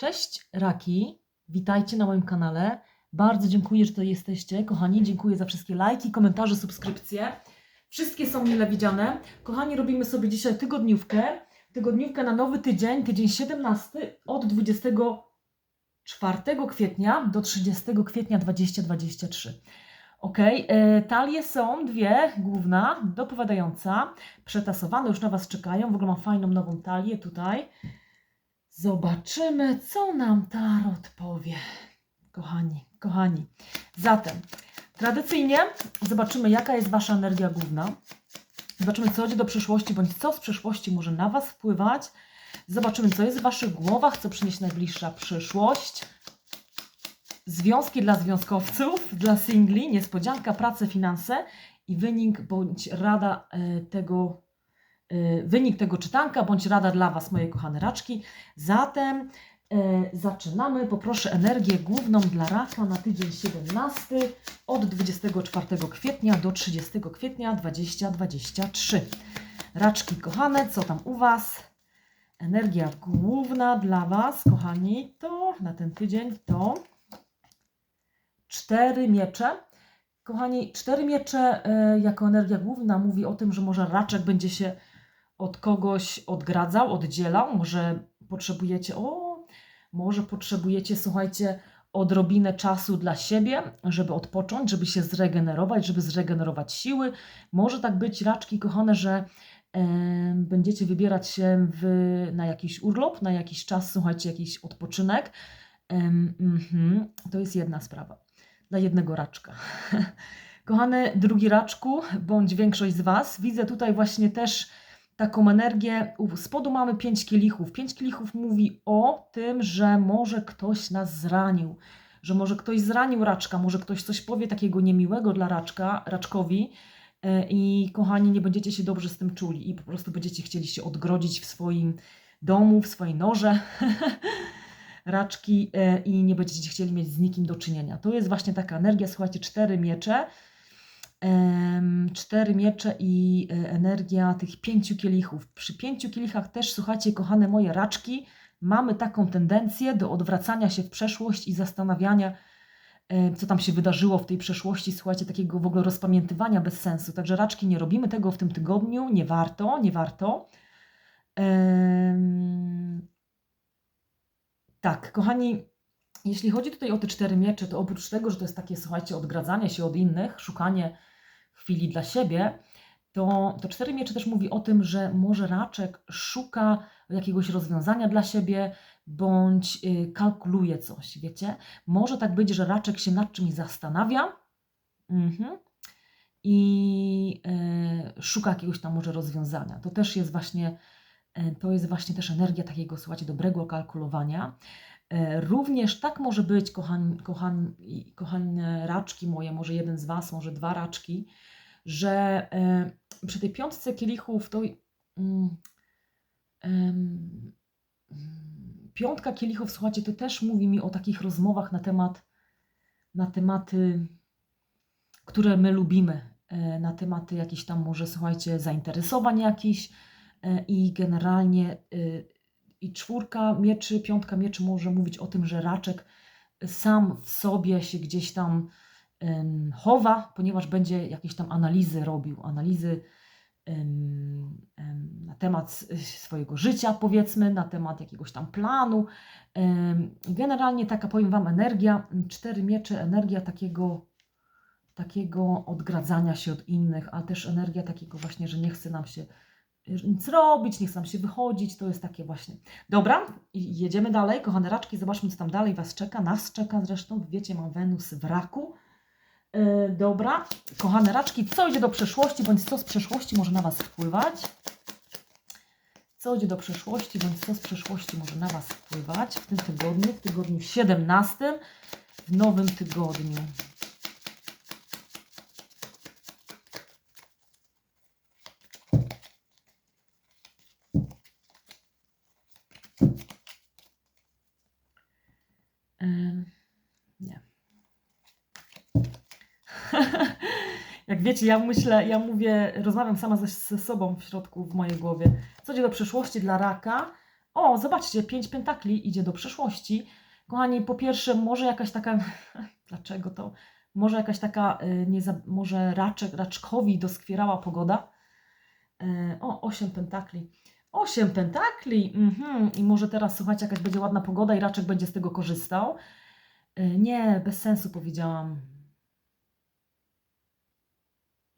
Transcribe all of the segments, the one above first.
Cześć Raki, witajcie na moim kanale. Bardzo dziękuję, że to jesteście. Kochani, dziękuję za wszystkie lajki, komentarze, subskrypcje. Wszystkie są mile widziane. Kochani, robimy sobie dzisiaj tygodniówkę. Tygodniówkę na nowy tydzień, tydzień 17 od 24 kwietnia do 30 kwietnia 2023. Ok, e, talie są dwie, główna, dopowiadająca, przetasowane, już na Was czekają. W ogóle mam fajną nową talię tutaj. Zobaczymy, co nam Tarot powie. Kochani, kochani. Zatem, tradycyjnie zobaczymy, jaka jest Wasza energia główna. Zobaczymy, co idzie do przyszłości, bądź co z przyszłości może na Was wpływać. Zobaczymy, co jest w Waszych głowach, co przyniesie najbliższa przyszłość. Związki dla związkowców, dla singli, niespodzianka, prace, finanse i wynik bądź rada e, tego wynik tego czytanka bądź rada dla Was, moje kochane raczki. Zatem e, zaczynamy. Poproszę energię główną dla raka na tydzień 17 od 24 kwietnia do 30 kwietnia 2023. Raczki kochane, co tam u Was? Energia główna dla Was, kochani, to na ten tydzień to cztery miecze. Kochani, cztery miecze e, jako energia główna mówi o tym, że może raczek będzie się od kogoś odgradzał, oddzielał. Może potrzebujecie, o, może potrzebujecie, słuchajcie, odrobinę czasu dla siebie, żeby odpocząć, żeby się zregenerować, żeby zregenerować siły. Może tak być, raczki kochane, że e, będziecie wybierać się w, na jakiś urlop, na jakiś czas, słuchajcie, jakiś odpoczynek. Em, mhm, to jest jedna sprawa. Dla jednego raczka. Kochany drugi raczku, bądź większość z Was, widzę tutaj właśnie też taką energię. U spodu mamy pięć kielichów. Pięć kielichów mówi o tym, że może ktoś nas zranił, że może ktoś zranił raczka, może ktoś coś powie takiego niemiłego dla raczka, raczkowi. e, I kochani, nie będziecie się dobrze z tym czuli i po prostu będziecie chcieli się odgrodzić w swoim domu, w swojej norze. raczki e, i nie będziecie chcieli mieć z nikim do czynienia. To jest właśnie taka energia, słuchajcie, cztery miecze, cztery miecze i e, energia tych pięciu kielichów. Przy pięciu kielichach też, słuchajcie, kochane moje raczki, mamy taką tendencję do odwracania się w przeszłość i zastanawiania, e, co tam się wydarzyło w tej przeszłości, słuchajcie, takiego w ogóle rozpamiętywania bez sensu. Także raczki nie robimy tego w tym tygodniu, nie warto, nie warto. Tak, kochani, jeśli chodzi tutaj o te cztery miecze, to oprócz tego, że to jest takie, słuchajcie, odgradzanie się od innych, szukanie chwili dla siebie, to, to cztery miecze też mówi o tym, że może raczek szuka jakiegoś rozwiązania dla siebie, bądź y, kalkuluje coś, wiecie? Może tak być, że raczek się nad czymś zastanawia mhm, i y, szuka jakiegoś tam może rozwiązania. To też jest właśnie, y, to jest właśnie też energia takiego, słuchajcie, dobrego kalkulowania. E, Również tak może być, kochani, kochani, kochane raczki moje, może jeden z Was, może dwa raczki, że e, przy tej piątce kielichów to mm, piątka kielichów, słuchajcie, to też mówi mi o takich rozmowach na temat, na tematy, które my lubimy, e, na tematy jakichś tam może, słuchajcie, zainteresowań jakichś i generalnie y, i czwórka mieczy, piątka mieczy może mówić o tym, że raczek sam w sobie się gdzieś tam em, chowa, ponieważ będzie jakieś tam analizy robił, analizy em, em, na temat s- swojego życia, powiedzmy, na temat jakiegoś tam planu. Em, Generalnie taka, powiem Wam, energia, cztery miecze, energia takiego, takiego odgradzania się od innych, ale też energia takiego właśnie, że nie chce nam się nic robić, nie chce nam się wychodzić, to jest takie właśnie. Dobra, jedziemy dalej, kochane raczki, zobaczmy, co tam dalej Was czeka, nas czeka zresztą, wiecie, mam Wenus w raku. E, dobra, kochane raczki, co idzie do przeszłości, bądź co z przeszłości może na Was wpływać? Co idzie do przeszłości, bądź co z przeszłości może na Was wpływać w tym tygodniu, w tygodniu 17, w nowym tygodniu. Em, Nie. Wiecie, ja myślę, ja mówię, rozmawiam sama ze, ze sobą w środku, w mojej głowie. Co idzie do przyszłości dla raka? O, zobaczcie, pięć pentakli idzie do przyszłości. Kochani, po pierwsze, może jakaś taka, dlaczego to? Może jakaś taka, y, nie za, może raczek, raczkowi doskwierała pogoda. E, O, osiem pentakli. Osiem pentakli, mhm. i może teraz, słuchajcie, jakaś będzie ładna pogoda i raczek będzie z tego korzystał. E, Nie, bez sensu powiedziałam.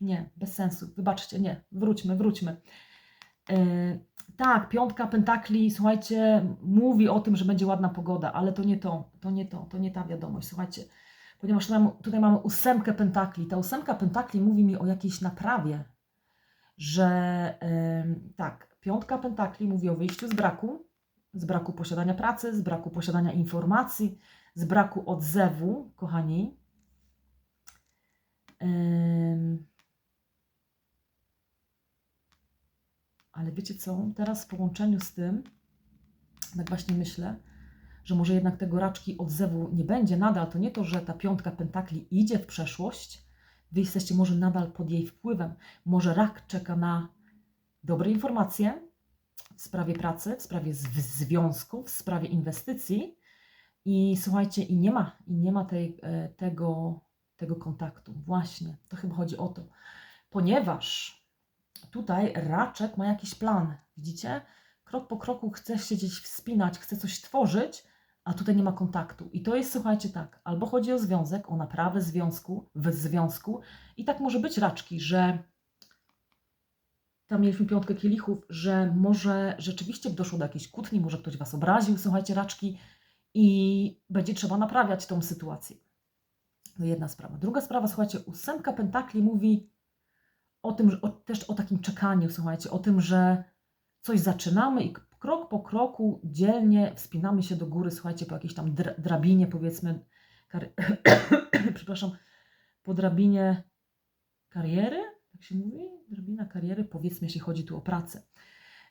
Nie, bez sensu. Wybaczcie, nie. Wróćmy, wróćmy. E, tak, piątka pentakli, słuchajcie, mówi o tym, że będzie ładna pogoda, ale to nie to, to nie to, to nie ta wiadomość, słuchajcie. Ponieważ tutaj, tutaj mamy ósemkę pentakli. Ta ósemka pentakli mówi mi o jakiejś naprawie, że em, tak, piątka pentakli mówi o wyjściu z braku, z braku posiadania pracy, z braku posiadania informacji, z braku odzewu, kochani. Em, ale wiecie co? Teraz w połączeniu z tym, tak właśnie myślę, że może jednak tego raczki odzewu nie będzie nadal. To nie to, że ta piątka pentakli idzie w przeszłość, wy jesteście może nadal pod jej wpływem. Może rak czeka na dobre informacje w sprawie pracy, w sprawie z- w związku, w sprawie inwestycji. I słuchajcie, i nie ma, i nie ma tej, e, tego, tego kontaktu. Właśnie, to chyba chodzi o to. Ponieważ tutaj raczek ma jakiś plan. Widzicie? Krok po kroku chce się gdzieś wspinać, chce coś tworzyć, a tutaj nie ma kontaktu. I to jest, słuchajcie, tak, albo chodzi o związek, o naprawę związku, w związku. I tak może być raczki, że tam mieliśmy piątkę kielichów, że może rzeczywiście doszło do jakiejś kłótni, może ktoś was obraził, słuchajcie, raczki, i będzie trzeba naprawiać tą sytuację. To jedna sprawa. Druga sprawa, słuchajcie, ósemka pentakli mówi o tym, o, też o takim czekaniu, słuchajcie, o tym, że coś zaczynamy i krok po kroku dzielnie wspinamy się do góry, słuchajcie, po jakiejś tam dra- drabinie, powiedzmy, kar- przepraszam, po drabinie kariery, tak się mówi? Drabina kariery, powiedzmy, jeśli chodzi tu o pracę.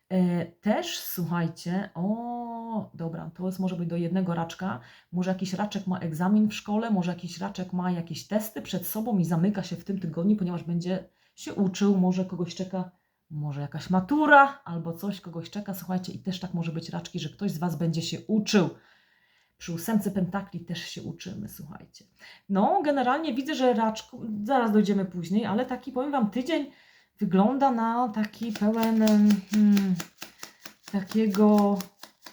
E, Też słuchajcie, o dobra, to jest może być do jednego raczka. Może jakiś raczek ma egzamin w szkole, może jakiś raczek ma jakieś testy przed sobą i zamyka się w tym tygodniu, ponieważ będzie się uczył, może kogoś czeka, może jakaś matura albo coś kogoś czeka. Słuchajcie, i też tak może być raczki, że ktoś z Was będzie się uczył. Przy ósemce pentakli też się uczymy, słuchajcie. No, generalnie widzę, że raczku, zaraz dojdziemy później, ale taki, powiem Wam, tydzień wygląda na taki pełen hmm, takiego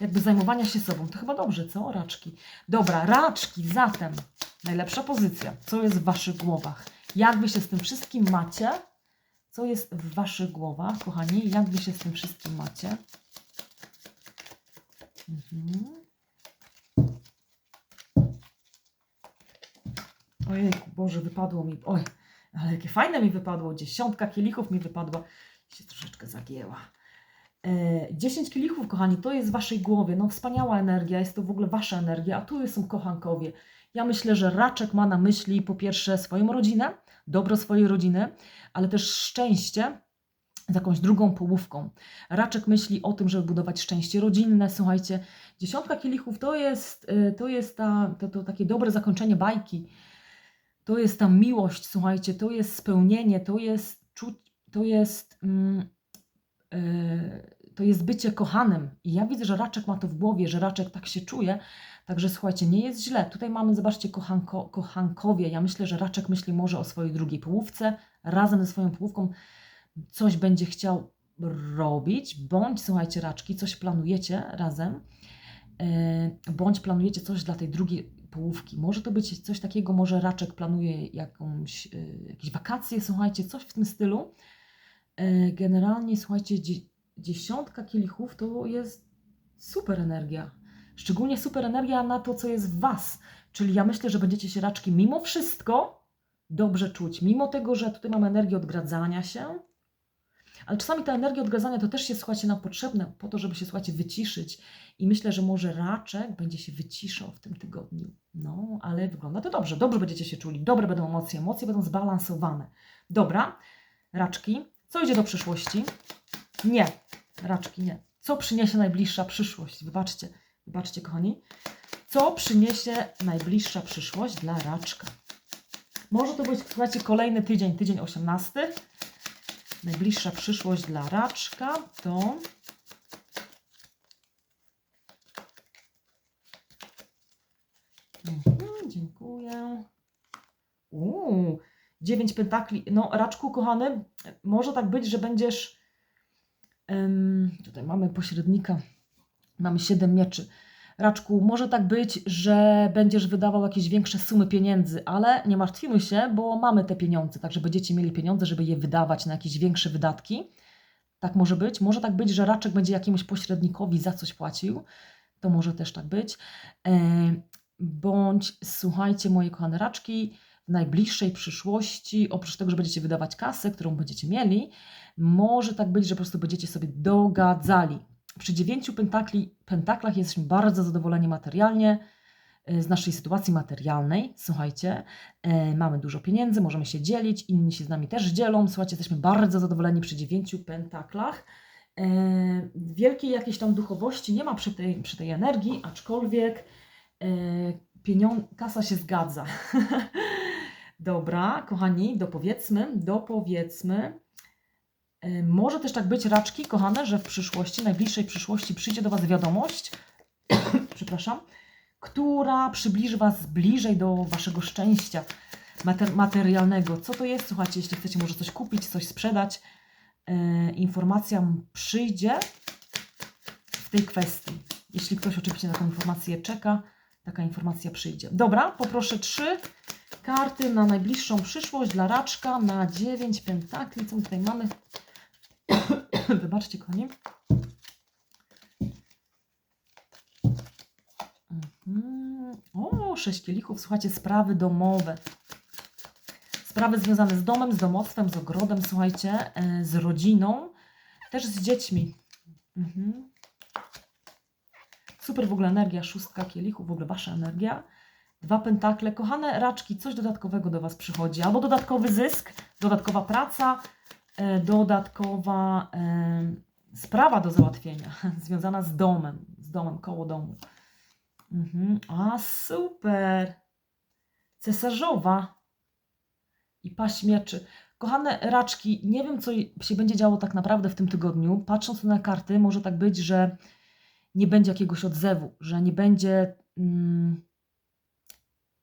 jakby zajmowania się sobą. To chyba dobrze, co? Raczki. Dobra, raczki, zatem najlepsza pozycja. Co jest w Waszych głowach? Jak Wy się z tym wszystkim macie? Co jest w Waszych głowach, kochani? Jak Wy się z tym wszystkim macie? Mhm. Ojejku, Boże, wypadło mi. Oj, ale jakie fajne mi wypadło. Dziesiątka kielichów mi wypadła. Się troszeczkę zagięła. E, 10 kielichów, kochani, to jest w waszej głowie. No, wspaniała energia, jest to w ogóle wasza energia, a tu są kochankowie. Ja myślę, że raczek ma na myśli po pierwsze swoją rodzinę, dobro swojej rodziny, ale też szczęście z jakąś drugą połówką. Raczek myśli o tym, żeby budować szczęście rodzinne. Słuchajcie, dziesiątka kielichów to jest, y, to jest ta, to, to takie dobre zakończenie bajki. To jest ta miłość, słuchajcie, to jest spełnienie, to jest czuć, to jest, mm, y, to jest bycie kochanym. I ja widzę, że Raczek ma to w głowie, że Raczek tak się czuje. Także słuchajcie, nie jest źle. Tutaj mamy, zobaczcie, kochanko, kochankowie. Ja myślę, że Raczek myśli może o swojej drugiej połówce. Razem ze swoją połówką coś będzie chciał robić, bądź słuchajcie, raczki, coś planujecie razem, yy, bądź planujecie coś dla tej drugiej połówki. Może to być coś takiego, może raczek planuje jakąś, yy, jakieś wakacje, słuchajcie, coś w tym stylu. Yy, generalnie, słuchajcie, dziesiątka kielichów to jest super energia. Szczególnie super energia na to, co jest w Was. Czyli ja myślę, że będziecie się raczki mimo wszystko dobrze czuć. Mimo tego, że tutaj mamy energię odgradzania się, ale czasami ta energia odgradzania to też jest, słuchajcie, nam potrzebne po to, żeby się, słuchajcie, wyciszyć. I myślę, że może raczek będzie się wyciszał w tym tygodniu. No, ale wygląda to dobrze. Dobrze będziecie się czuli. Dobre będą emocje. Emocje będą zbalansowane. Dobra, raczki. Co idzie do przyszłości? Nie raczki nie. Co przyniesie najbliższa przyszłość? Wybaczcie, wybaczcie kochani. Co przyniesie najbliższa przyszłość dla raczka? Może to być, słuchajcie, kolejny tydzień, tydzień 18. Najbliższa przyszłość dla raczka to... Mhm, dziękuję. Uuu, dziewięć pentakli. No, raczku, kochany, może tak być, że będziesz tutaj mamy pośrednika. Mamy siedem mieczy. Raczku, może tak być, że będziesz wydawał jakieś większe sumy pieniędzy, ale nie martwimy się, bo mamy te pieniądze, także będziecie mieli pieniądze, żeby je wydawać na jakieś większe wydatki. Tak może być. Może tak być, że raczek będzie jakiemuś pośrednikowi za coś płacił. To może też tak być. E, bądź słuchajcie, moje kochane raczki, najbliższej przyszłości, oprócz tego, że będziecie wydawać kasę, którą będziecie mieli, może tak być, że po prostu będziecie sobie dogadzali. Przy dziewięciu pentakli, pentaklach jesteśmy bardzo zadowoleni materialnie e, z naszej sytuacji materialnej. Słuchajcie, e, mamy dużo pieniędzy, możemy się dzielić, inni się z nami też dzielą. Słuchajcie, jesteśmy bardzo zadowoleni przy dziewięciu pentaklach. E, wielkiej jakiejś tam duchowości nie ma przy tej, przy tej energii, aczkolwiek e, kasa się zgadza. Dobra, kochani, dopowiedzmy, dopowiedzmy. E, Może też tak być, raczki, kochane, że w przyszłości, najbliższej przyszłości przyjdzie do Was wiadomość, przepraszam, która przybliży Was bliżej do Waszego szczęścia mater- materialnego. Co to jest? Słuchajcie, jeśli chcecie może coś kupić, coś sprzedać, e, informacja przyjdzie w tej kwestii. Jeśli ktoś oczywiście na tę informację czeka, taka informacja przyjdzie. Dobra, poproszę trzy karty na najbliższą przyszłość dla raczka na 9 pentakli. Co my tutaj mamy? Wybaczcie, kochani. Mhm. O, sześć kielichów. Słuchajcie, sprawy domowe. Sprawy związane z domem, z domostwem, z ogrodem, słuchajcie, e, z rodziną, też z dziećmi. Mhm. Super w ogóle energia, szóstka kielichów, w ogóle wasza energia. Dwa pentakle. Kochane raczki, coś dodatkowego do Was przychodzi. Albo dodatkowy zysk, dodatkowa praca, e, dodatkowa e, sprawa do załatwienia, związana z domem, z domem, koło domu. Mhm. A super! Cesarzowa i paść mieczy. Kochane raczki, nie wiem, co się będzie działo tak naprawdę w tym tygodniu. Patrząc na karty, może tak być, że nie będzie jakiegoś odzewu, że nie będzie mm,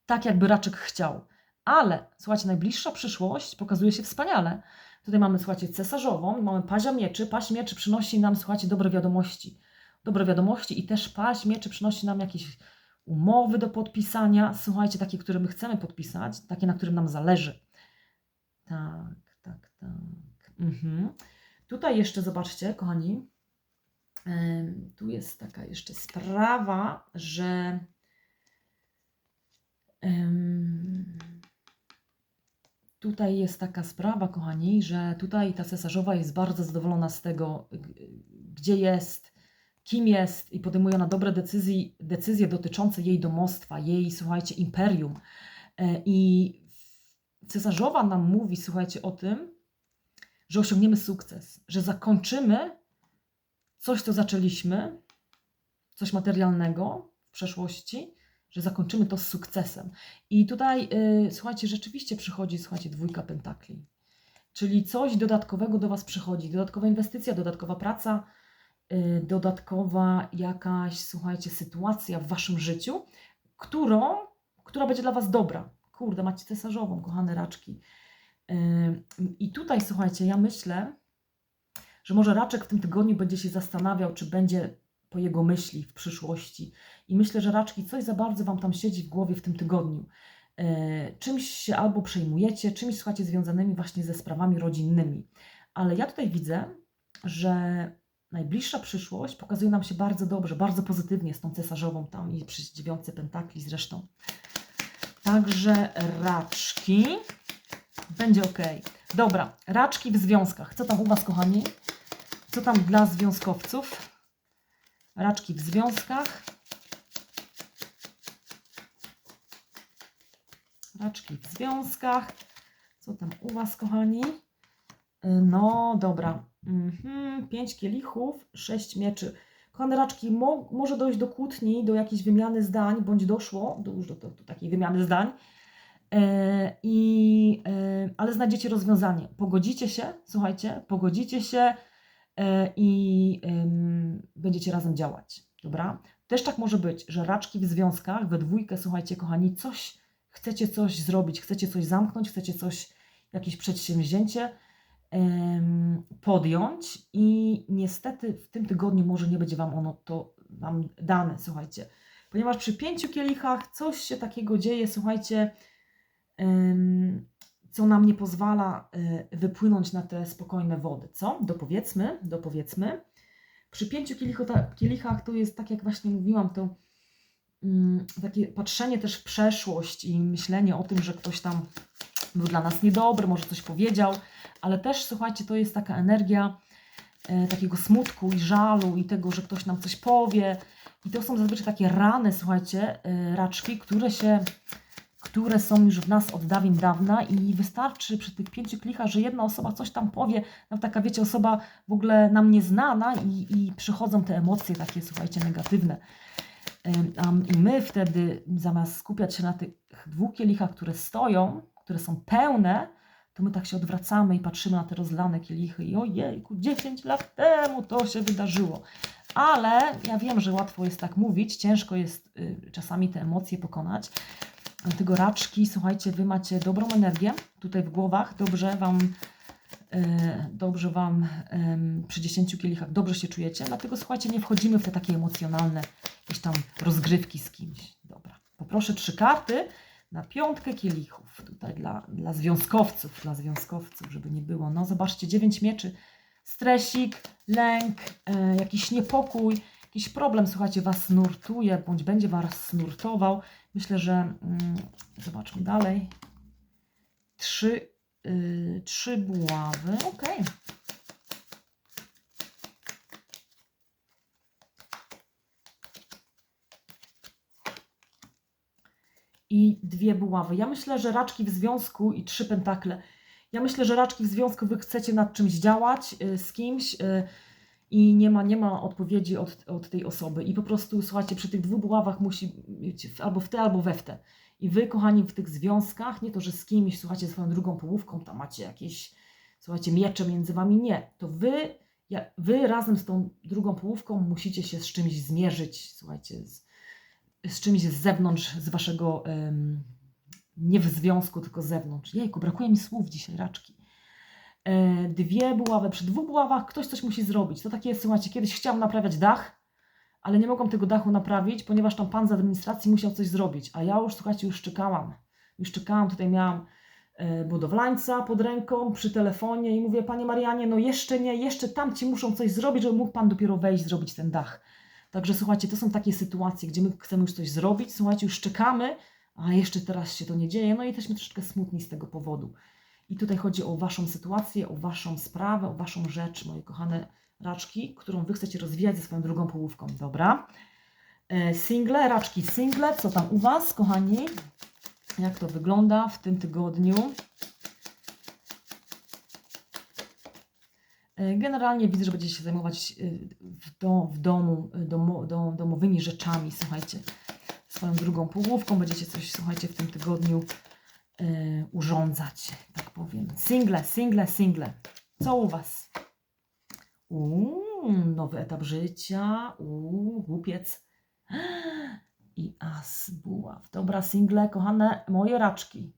tak, jakby raczek chciał. Ale słuchajcie, najbliższa przyszłość pokazuje się wspaniale. Tutaj mamy, słuchajcie, cesarzową, mamy pazia mieczy. Paź mieczy przynosi nam, słuchajcie, dobre wiadomości. Dobre wiadomości i też paź mieczy przynosi nam jakieś umowy do podpisania. Słuchajcie, takie, które my chcemy podpisać, takie, na którym nam zależy. Tak, tak, tak. Mhm. Tutaj jeszcze zobaczcie, kochani, tu jest taka jeszcze sprawa, że tutaj jest taka sprawa, kochani, że tutaj ta cesarzowa jest bardzo zadowolona z tego, gdzie jest, kim jest i podejmuje ona dobre decyzje, decyzje dotyczące jej domostwa, jej, słuchajcie, imperium. E, I cesarzowa nam mówi, słuchajcie, o tym, że osiągniemy sukces, że zakończymy coś, co zaczęliśmy, coś materialnego w przeszłości, że zakończymy to z sukcesem. I tutaj, y, słuchajcie, rzeczywiście przychodzi, słuchajcie, dwójka pentakli. Czyli coś dodatkowego do Was przychodzi, dodatkowa inwestycja, dodatkowa praca, y, dodatkowa jakaś, słuchajcie, sytuacja w Waszym życiu, którą, która będzie dla Was dobra. Kurde, macie cesarzową, kochane raczki. Ym, I tutaj, słuchajcie, ja myślę, że może raczek w tym tygodniu będzie się zastanawiał, czy będzie po jego myśli w przyszłości. I myślę, że raczki coś za bardzo Wam tam siedzi w głowie w tym tygodniu. E, czymś się albo przejmujecie, czymś, słuchajcie, związanymi właśnie ze sprawami rodzinnymi. Ale ja tutaj widzę, że najbliższa przyszłość pokazuje nam się bardzo dobrze, bardzo pozytywnie z tą cesarzową tam i przy dziewiątce pentakli zresztą. Także raczki będzie ok. Dobra, raczki w związkach. Co tam u Was, kochani? Co tam dla związkowców? Raczki w związkach. Raczki w związkach. Co tam u Was, kochani? Y, No, dobra. Mhm. Pięć kielichów, sześć mieczy. Kochane raczki, mo może dojść do kłótni, do jakiejś wymiany zdań, bądź doszło do, do, do, do takiej wymiany zdań. E, i, e, ale znajdziecie rozwiązanie. Pogodzicie się, słuchajcie, pogodzicie się i em, będziecie razem działać. Dobra? Też tak może być, że raczki w związkach, we dwójkę, słuchajcie, kochani, coś chcecie coś zrobić, chcecie coś zamknąć, chcecie coś, jakieś przedsięwzięcie podjąć i niestety w tym tygodniu może nie będzie Wam ono to Wam dane, słuchajcie. Ponieważ przy pięciu kielichach coś się takiego dzieje, słuchajcie, co nam nie pozwala e, wypłynąć na te spokojne wody. Co? Dopowiedzmy, dopowiedzmy. Przy pięciu kielichach to jest, tak jak właśnie mówiłam, to mm, takie patrzenie też w przeszłość i myślenie o tym, że ktoś tam był dla nas niedobry, może coś powiedział, ale też słuchajcie, to jest taka energia e, takiego smutku i żalu i tego, że ktoś nam coś powie. I to są zazwyczaj takie rany, słuchajcie, e, raczki, które się, które są już w nas od dawien dawna i wystarczy przy tych pięciu klichach, że jedna osoba coś tam powie, no taka wiecie, osoba w ogóle nam nieznana i, i przychodzą te emocje takie, słuchajcie, negatywne. I my wtedy, zamiast skupiać się na tych dwóch kielichach, które stoją, które są pełne, to my tak się odwracamy i patrzymy na te rozlane kielichy i ojejku, 10 lat temu to się wydarzyło. Ale ja wiem, że łatwo jest tak mówić, ciężko jest y, czasami te emocje pokonać. Dlatego raczki, słuchajcie, wy macie dobrą energię tutaj w głowach, dobrze wam, y, dobrze wam em, przy 10 kielichach dobrze się czujecie, dlatego słuchajcie, nie wchodzimy w te takie emocjonalne jakieś tam rozgrywki z kimś. Dobra, poproszę trzy karty na piątkę kielichów, tutaj dla, dla związkowców, dla związkowców, żeby nie było. No zobaczcie, dziewięć mieczy, stresik, lęk, e, jakiś niepokój, jakiś problem, słuchajcie, Was nurtuje, bądź będzie Was nurtował. Myślę, że mm, zobaczmy dalej. Trzy, y, trzy buławy, okej. i dwie buławy. Ja myślę, że raczki w związku i trzy pentakle. Ja myślę, że raczki w związku wy chcecie nad czymś działać y, z kimś y, i nie ma, nie ma odpowiedzi od, od tej osoby. I po prostu, słuchajcie, przy tych dwóch buławach musi być albo w te, albo we w te. I wy, kochani, w tych związkach, nie to, że z kimś, słuchajcie, swoją drugą połówką, tam macie jakieś, słuchajcie, miecze między wami. Nie. To wy, ja, wy razem z tą drugą połówką musicie się z czymś zmierzyć, słuchajcie, z, z czymś z zewnątrz, z waszego, em, nie w związku, tylko z zewnątrz. Jejku, brakuje mi słów dzisiaj, raczki. E, dwie buławy, przy dwóch buławach ktoś coś musi zrobić. To takie jest, słuchajcie, kiedyś chciałam naprawiać dach, ale nie mogłam tego dachu naprawić, ponieważ tam pan z administracji musiał coś zrobić, a ja już, słuchajcie, już czekałam. Już czekałam, tutaj miałam e, budowlańca pod ręką, przy telefonie i mówię, panie Marianie, no jeszcze nie, jeszcze tamci muszą coś zrobić, żeby mógł pan dopiero wejść, zrobić ten dach. Także słuchajcie, to są takie sytuacje, gdzie my chcemy już coś zrobić, słuchajcie, już czekamy, a jeszcze teraz się to nie dzieje, no i jesteśmy troszeczkę smutni z tego powodu. I tutaj chodzi o Waszą sytuację, o Waszą sprawę, o Waszą rzecz, moje kochane raczki, którą Wy chcecie rozwijać ze swoją drugą połówką, dobra? E, Single, raczki single, co tam u Was, kochani? Jak to wygląda w tym tygodniu? E, Generalnie widzę, że będziecie się zajmować e, w, w domu e, domo, do, domowymi rzeczami, słuchajcie, swoją drugą połówką. Będziecie coś, słuchajcie, w tym tygodniu e, urządzać, tak powiem. Single, single, single. Co u Was? Uuu, nowy etap życia. Uuu, głupiec. I as buław. Dobra, single, kochane moje raczki.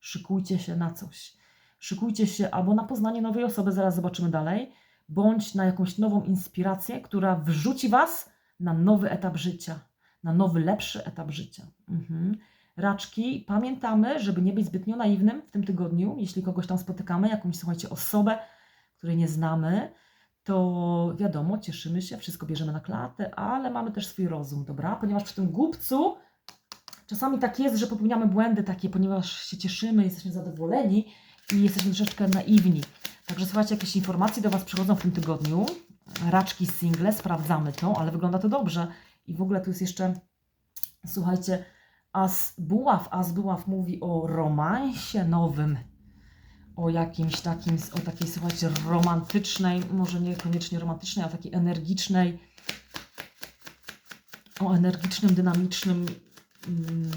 Szykujcie się na coś. Szykujcie się albo na poznanie nowej osoby, zaraz zobaczymy dalej, bądź na jakąś nową inspirację, która wrzuci Was na nowy etap życia, na nowy, lepszy etap życia. Mhm. Raczki, pamiętamy, żeby nie być zbytnio naiwnym w tym tygodniu, jeśli kogoś tam spotykamy, jakąś, słuchajcie, osobę, której nie znamy, to wiadomo, cieszymy się, wszystko bierzemy na klatę, ale mamy też swój rozum, dobra? Ponieważ przy tym głupcu czasami tak jest, że popełniamy błędy takie, ponieważ się cieszymy, jesteśmy zadowoleni i jesteśmy troszeczkę naiwni. Także słuchajcie, jakieś informacje do Was przychodzą w tym tygodniu. Raczki single, sprawdzamy to, ale wygląda to dobrze. I w ogóle tu jest jeszcze, słuchajcie, As Buław, As Buław mówi o romansie nowym, o jakimś takim, o takiej, słuchajcie, romantycznej, może niekoniecznie romantycznej, ale takiej energicznej, o energicznym, dynamicznym mm,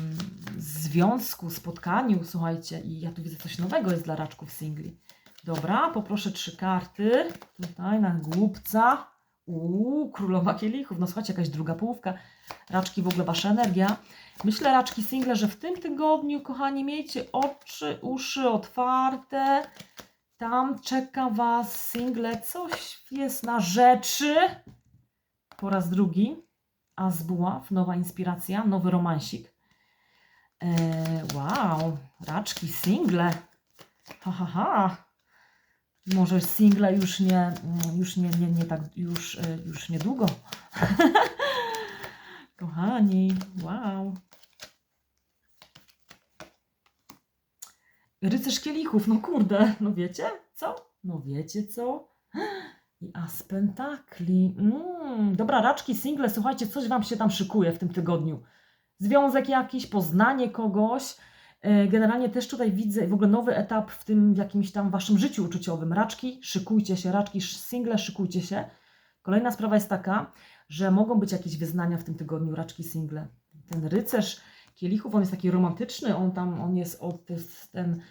związku, spotkaniu, słuchajcie, i ja tu widzę coś nowego jest dla raczków singli. Dobra, poproszę trzy karty, tutaj na głupca, Uuu, królowa kielichów. No słuchajcie, jakaś druga połówka. Raczki, w ogóle wasza energia. Myślę, raczki single, że w tym tygodniu, kochani, miejcie oczy, uszy otwarte. Tam czeka was single. Coś jest na rzeczy. Po raz drugi. As buław, nowa inspiracja, nowy romansik. Eee, wow, raczki, single. Ha, ha, ha. Może single już nie, mm, już nie, nie, nie tak, już, e, już niedługo. Kochani, wow. Rycerz kielichów, no kurde, no wiecie co? No wiecie co? I as pentakli. Mm, dobra, raczki, single, słuchajcie, coś wam się tam szykuje w tym tygodniu. Związek jakiś, poznanie kogoś. E, Generalnie też tutaj widzę w ogóle nowy etap w tym jakimś tam waszym życiu uczuciowym. Raczki, szykujcie się, raczki, single, szykujcie się. Kolejna sprawa jest taka, że mogą być jakieś wyznania w tym tygodniu, raczki, single. Ten rycerz kielichów, on jest taki romantyczny, on tam, on jest od, ten,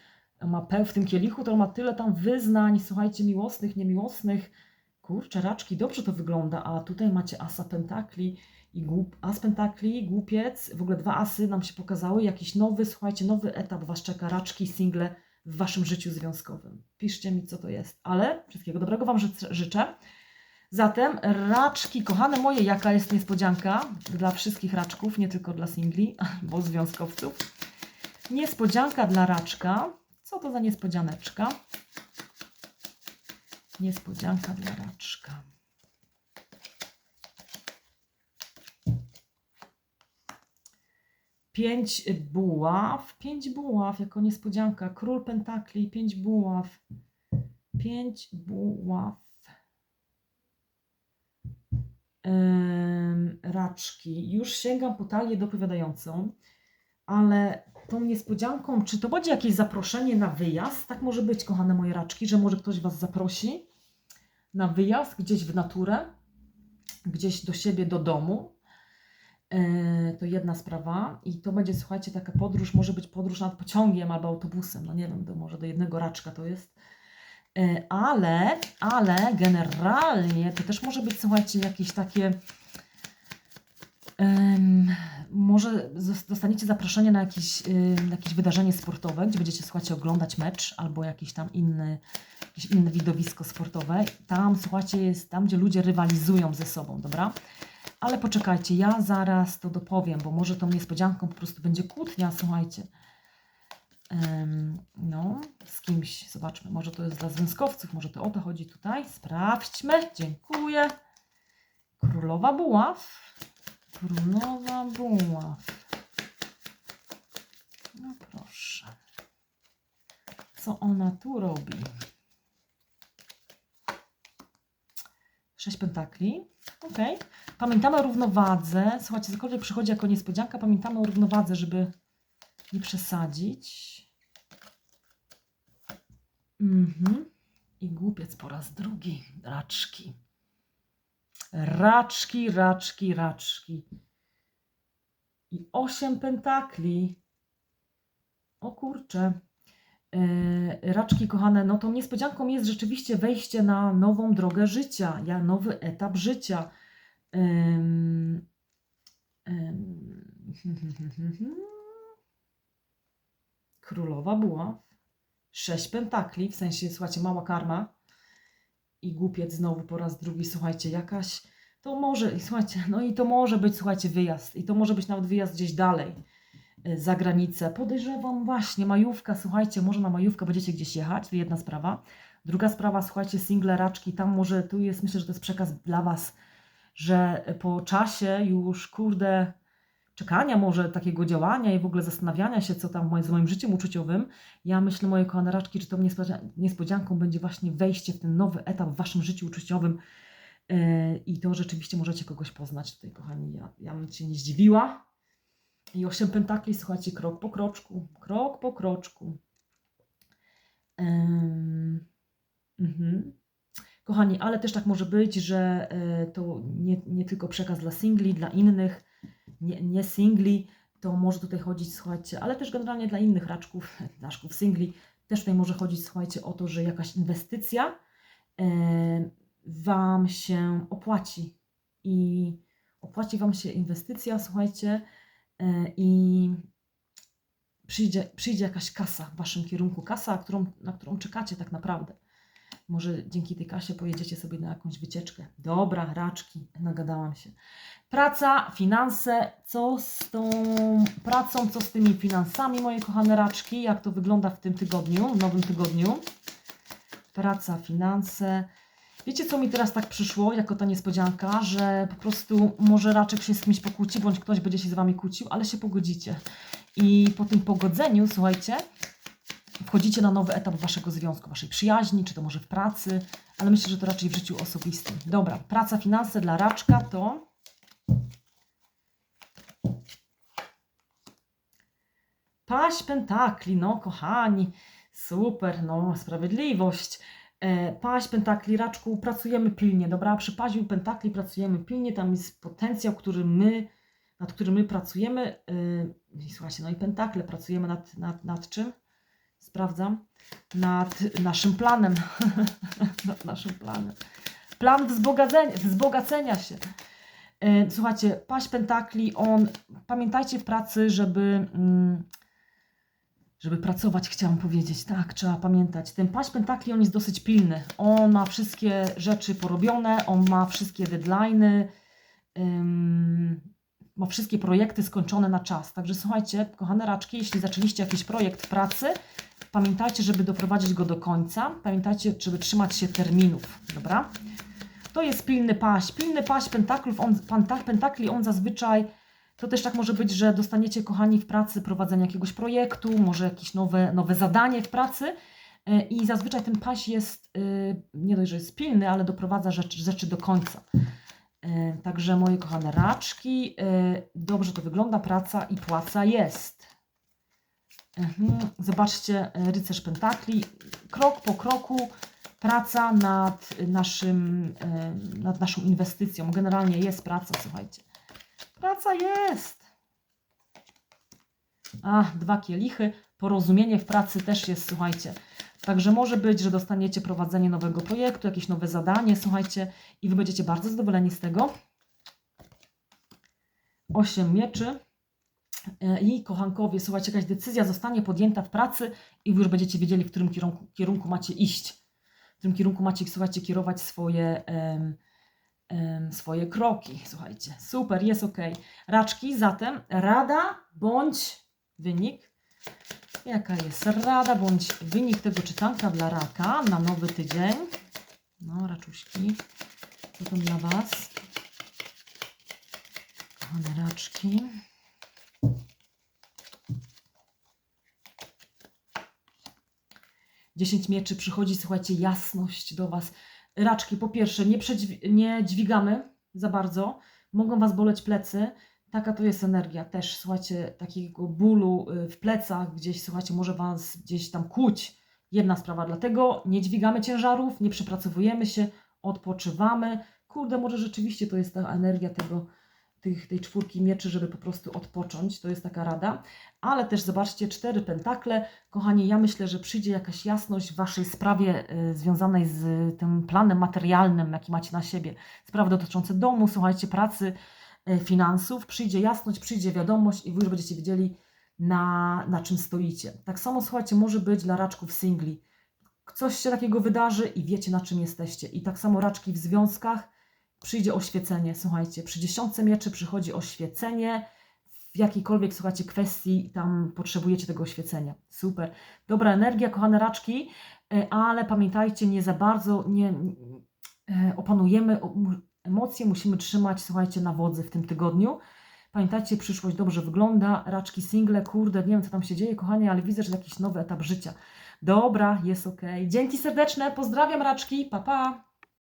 ma peł w tym kielichu, to on ma tyle tam wyznań, słuchajcie, miłosnych, niemiłosnych. Kurczę, raczki, dobrze to wygląda, a tutaj macie asa pentakli i głup, as pentakli, głupiec, w ogóle dwa asy nam się pokazały, jakiś nowy, słuchajcie, nowy etap Was czeka, raczki, single w Waszym życiu związkowym. Piszcie mi, co to jest, ale wszystkiego dobrego Wam ży- życzę. Zatem raczki, kochane moje, jaka jest niespodzianka dla wszystkich raczków, nie tylko dla singli, bo związkowców. Niespodzianka dla raczka. Co to za niespodzianeczka? Niespodzianka dla raczka. Pięć buław, pięć buław jako niespodzianka. Król pentakli, pięć buław. Pięć buław. Raczki. Już sięgam po talię dopowiadającą, ale tą niespodzianką, czy to będzie jakieś zaproszenie na wyjazd? Tak może być, kochane moje raczki, że może ktoś Was zaprosi na wyjazd gdzieś w naturę, gdzieś do siebie, do domu. E, To jedna sprawa i to będzie, słuchajcie, taka podróż, może być podróż nad pociągiem albo autobusem, no nie wiem, to może do jednego raczka to jest. E, Ale, ale generalnie to też może być, słuchajcie, jakieś takie. Może dostaniecie zaproszenie na jakieś, ym, jakieś wydarzenie sportowe, gdzie będziecie, słuchajcie, oglądać mecz albo jakiś tam inny, jakieś inne widowisko sportowe. Tam, słuchajcie, jest tam, gdzie ludzie rywalizują ze sobą, dobra? Ale poczekajcie, ja zaraz to dopowiem, bo może tą niespodzianką po prostu będzie kłótnia, słuchajcie. No, z kimś, zobaczmy, może to jest dla związkowców, może to o to chodzi tutaj. Sprawdźmy, dziękuję. Królowa buław. Królowa buław. No proszę. Co ona tu robi? Sześć pentakli. Ok. Pamiętamy o równowadze. Słuchajcie, cokolwiek przychodzi jako niespodzianka, pamiętamy o równowadze, żeby nie przesadzić. Mhm. I głupiec po raz drugi. Raczki. Raczki, raczki, raczki. I osiem pentakli. O kurczę. E, Raczki, kochane, no tą niespodzianką jest rzeczywiście wejście na nową drogę życia, ja nowy etap życia. Em, em, Królowa buław. Sześć pentakli, w sensie, słuchajcie, mała karma. I głupiec znowu po raz drugi, słuchajcie, jakaś. To może, słuchajcie, no i to może być, słuchajcie, wyjazd. I to może być nawet wyjazd gdzieś dalej, y, za granicę. Podejrzewam właśnie, majówka, słuchajcie, może na majówkę będziecie gdzieś jechać, to jedna sprawa. Druga sprawa, słuchajcie, single raczki, tam może, tu jest, myślę, że to jest przekaz dla Was, że po czasie już, kurde, czekania może takiego działania i w ogóle zastanawiania się, co tam z moim życiem uczuciowym, ja myślę, moje kochane raczki, że tą niespodzia- niespodzianką będzie właśnie wejście w ten nowy etap w Waszym życiu uczuciowym yy, i to rzeczywiście możecie kogoś poznać tutaj, kochani. Ja, ja bym się nie zdziwiła. I osiem pentakli, słuchajcie, krok po kroczku, krok po kroczku. Ym, mhm. Kochani, ale też tak może być, że e, to nie, nie tylko przekaz dla singli, dla innych, nie, nie singli, to może tutaj chodzić, słuchajcie, ale też generalnie dla innych raczków, raczków singli, też tutaj może chodzić, słuchajcie, o to, że jakaś inwestycja, e, Wam się opłaci i opłaci Wam się inwestycja, słuchajcie, e, i przyjdzie, przyjdzie jakaś kasa w Waszym kierunku, kasa, którą, na którą czekacie tak naprawdę. Może dzięki tej kasie pojedziecie sobie na jakąś wycieczkę. Dobra, raczki, nagadałam się. Praca, finanse, co z tą pracą, co z tymi finansami, moje kochane raczki, jak to wygląda w tym tygodniu, w nowym tygodniu. Praca, finanse. Wiecie, co mi teraz tak przyszło, jako ta niespodzianka, że po prostu może raczek się z kimś pokłóci, bądź ktoś będzie się z Wami kłócił, ale się pogodzicie. I po tym pogodzeniu, słuchajcie, wchodzicie na nowy etap Waszego związku, Waszej przyjaźni, czy to może w pracy, ale myślę, że to raczej w życiu osobistym. Dobra, praca, finanse dla raczka to... Paść pentakli, no kochani, super, no sprawiedliwość. E, Paść pentakli, raczku, pracujemy pilnie, dobra? Przy paźu pentakli pracujemy pilnie, tam jest potencjał, który my, nad którym my pracujemy. Yy, słuchajcie, no i pentakle, pracujemy nad, nad, nad czym? Sprawdzam. Nad naszym planem. nad naszym planem. Plan wzbogacenia, się. Yy, słuchajcie, paść pentakli, on, pamiętajcie w pracy, żeby... Mm, żeby pracować, chciałam powiedzieć. Tak, trzeba pamiętać. Ten paść pentakli, on jest dosyć pilny. On ma wszystkie rzeczy porobione, on ma wszystkie deadlines, ym, ma wszystkie projekty skończone na czas. Także słuchajcie, kochane raczki, jeśli zaczęliście jakiś projekt pracy, pamiętajcie, żeby doprowadzić go do końca. Pamiętajcie, żeby trzymać się terminów, dobra? To jest pilny paść. Pilny paść pentaklów, on, pentakli, on zazwyczaj to też tak może być, że dostaniecie, kochani, w pracy prowadzenie jakiegoś projektu, może jakieś nowe, nowe zadanie w pracy e, i zazwyczaj ten paś jest, e, nie dość, że jest pilny, ale doprowadza rzeczy, rzeczy do końca. E, także moje kochane raczki, dobrze to wygląda, praca i płaca jest. Mhm, zobaczcie, rycerz pentakli, krok po kroku, praca nad, naszym, nad naszą inwestycją. Generalnie jest praca, słuchajcie. Praca jest. A, dwa kielichy. Porozumienie w pracy też jest, słuchajcie. Także może być, że dostaniecie prowadzenie nowego projektu, jakieś nowe zadanie, słuchajcie, i wy będziecie bardzo zadowoleni z tego. Osiem mieczy. E, I kochankowie, słuchajcie, jakaś decyzja zostanie podjęta w pracy i wy już będziecie wiedzieli, w którym kierunku, kierunku macie iść. W którym kierunku macie, słuchajcie, kierować swoje swoje kroki. Słuchajcie, super, jest ok. Raczki, zatem rada bądź wynik. Jaka jest rada bądź wynik tego czytanka dla raka na nowy tydzień? No, raczuśki, to dla Was? Kochane raczki. Dziesięć mieczy przychodzi, słuchajcie, jasność do Was raczki, po pierwsze, nie, nie dźwigamy za bardzo, mogą Was boleć plecy. Taka to jest energia też, słuchajcie, takiego bólu y, w plecach, gdzieś, słuchajcie, może Was gdzieś tam kłuć. Jedna sprawa, dlatego nie dźwigamy ciężarów, nie przepracowujemy się, odpoczywamy. Kurde, może rzeczywiście to jest ta energia tego, tych, tej czwórki mieczy, żeby po prostu odpocząć. To jest taka rada. Ale też zobaczcie, cztery pentakle. Kochani, ja myślę, że przyjdzie jakaś jasność w Waszej sprawie y, związanej z tym planem materialnym, jaki macie na siebie. Sprawy dotyczące domu, słuchajcie, pracy, y, finansów. Przyjdzie jasność, przyjdzie wiadomość i Wy już będziecie wiedzieli, na, na czym stoicie. Tak samo, słuchajcie, może być dla raczków singli. Coś się takiego wydarzy i wiecie, na czym jesteście. I tak samo raczki w związkach przyjdzie oświecenie. Słuchajcie, przy dziesiątce mieczy przychodzi oświecenie. W jakiejkolwiek, słuchajcie, kwestii tam potrzebujecie tego oświecenia. Super. Dobra energia, kochane raczki, e, ale pamiętajcie, nie za bardzo nie e, opanujemy emocje, musimy trzymać, słuchajcie, na wodzy w tym tygodniu. Pamiętajcie, przyszłość dobrze wygląda, raczki single, kurde, nie wiem co tam się dzieje, kochani, ale widzę, że jakiś nowy etap życia. Dobra, jest ok. Dzięki serdeczne, pozdrawiam raczki, pa pa!